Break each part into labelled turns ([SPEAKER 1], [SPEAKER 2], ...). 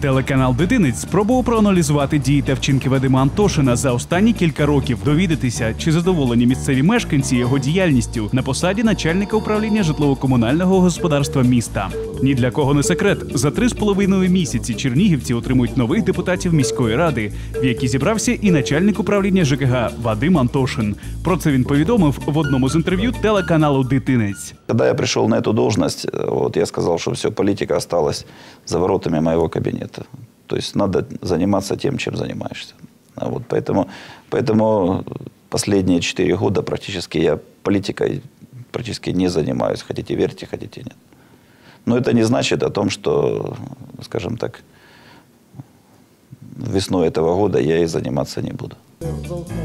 [SPEAKER 1] Телеканал Дитинець спробував проаналізувати дії та вчинки Вадима Антошина за останні кілька років, довідатися, чи задоволені місцеві мешканці його діяльністю на посаді начальника управління житлово-комунального господарства міста. Ні для кого не секрет. За три з половиною місяці чернігівці отримують нових депутатів міської ради, в якій зібрався і начальник управління ЖКГ Вадим Антошин. Про це він повідомив в одному з інтерв'ю телеканалу Дитинець.
[SPEAKER 2] Когда я пришел на эту должность, э, вот я сказал, что все, политика осталась за воротами моего кабинета. То есть надо заниматься тем, чем занимаешься. А вот поэтому, поэтому последние четыре года практически я политикой практически не занимаюсь. Хотите верьте, хотите нет. Но это не значит о том, что, скажем так, весной этого года я и заниматься не буду.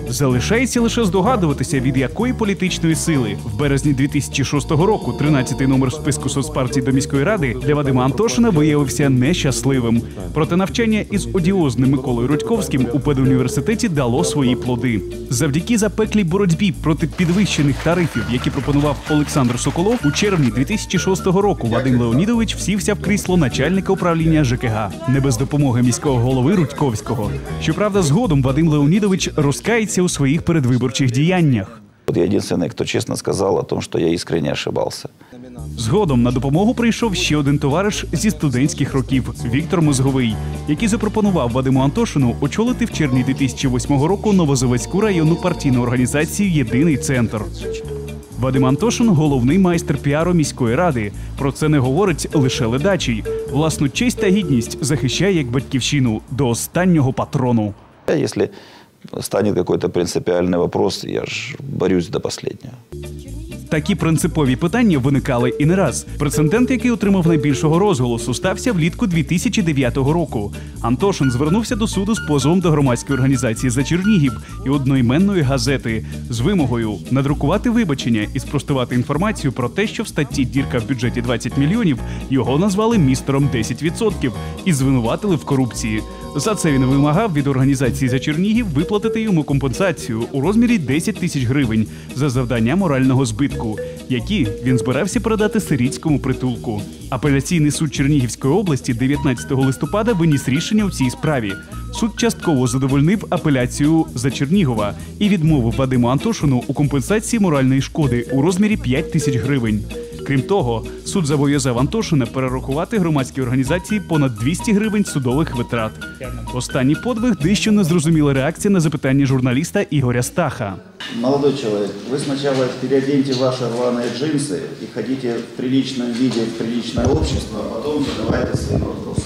[SPEAKER 1] Залишається лише здогадуватися, від якої політичної сили в березні 2006 року 13-й номер списку соцпартій до міської ради для Вадима Антошина виявився нещасливим. Проте навчання із одіозним Миколою Рудьковським у педуніверситеті дало свої плоди. Завдяки запеклій боротьбі проти підвищених тарифів, які пропонував Олександр Соколов, у червні 2006 року Вадим Леонідович всівся в крісло начальника управління ЖКГ, не без допомоги міського голови Рудьковського. Щоправда, згодом Вадим Леонідович розкається у своїх передвиборчих діяннях.
[SPEAKER 2] Вот я единственный, кто честно сказал о том, что я искренне ошибался.
[SPEAKER 1] Згодом на допомогу прийшов ще один товариш зі студентських років Віктор Мозговий, який запропонував Вадиму Антошину очолити в червні 2008 року Новозаводську районну партійну організацію Єдиний центр. Вадим Антошин головний майстер піару міської ради. Про це не говорить лише ледачий. Власну честь та гідність захищає як батьківщину до останнього патрону.
[SPEAKER 2] Если станет какой-то принципиальный вопрос, я же борюсь до последнего.
[SPEAKER 1] Такі принципові питання виникали і не раз. Прецедент, який отримав найбільшого розголосу, стався влітку 2009 року. Антошин звернувся до суду з позовом до громадської організації за Чернігів і одноіменної газети з вимогою надрукувати вибачення і спростувати інформацію про те, що в статті дірка в бюджеті 20 мільйонів його назвали містером 10% і звинуватили в корупції. За це він вимагав від організації за Чернігів виплатити йому компенсацію у розмірі 10 тисяч гривень за завдання морального збитку, які він збирався передати сирітському притулку. Апеляційний суд Чернігівської області 19 листопада виніс рішення у цій справі. Суд частково задовольнив апеляцію за Чернігова і відмовив Вадиму Антошину у компенсації моральної шкоди у розмірі 5 тисяч гривень. Крім того, суд зобов'язав Антошина перерахувати громадській організації понад 200 гривень судових витрат. Останній подвиг дещо незрозуміла реакція на запитання журналіста Ігоря Стаха.
[SPEAKER 3] Молодой человек, ви спочатку переоденьте ваши рваные джинси і ходите в приличном виде в приличное общество, а потім задавайте свои вопросы.